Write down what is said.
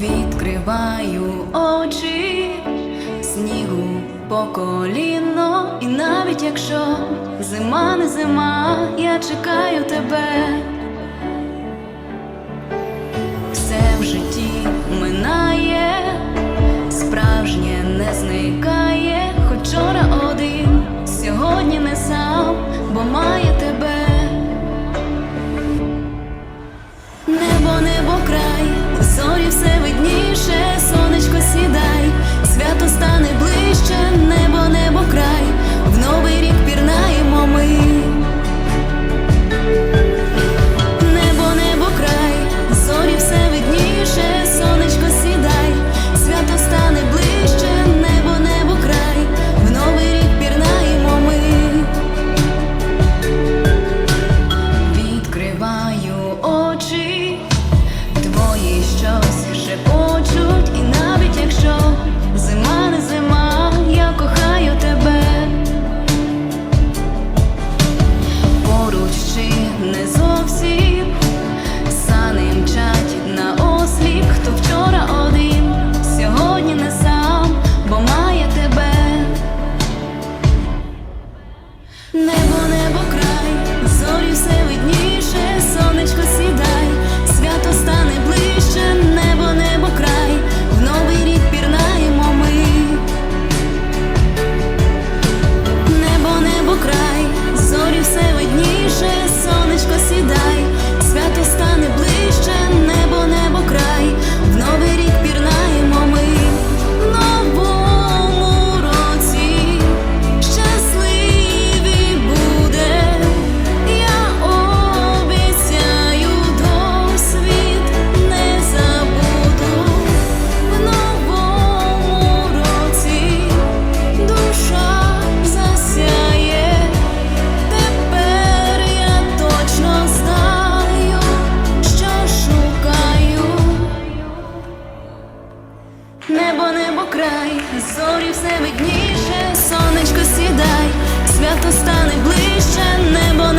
відкриваю очі, снігу по коліно, і навіть якщо зима не зима, я чекаю тебе. 我只 гуляй, зорі все видніше, сонечко сідай, свято стане ближче, небо.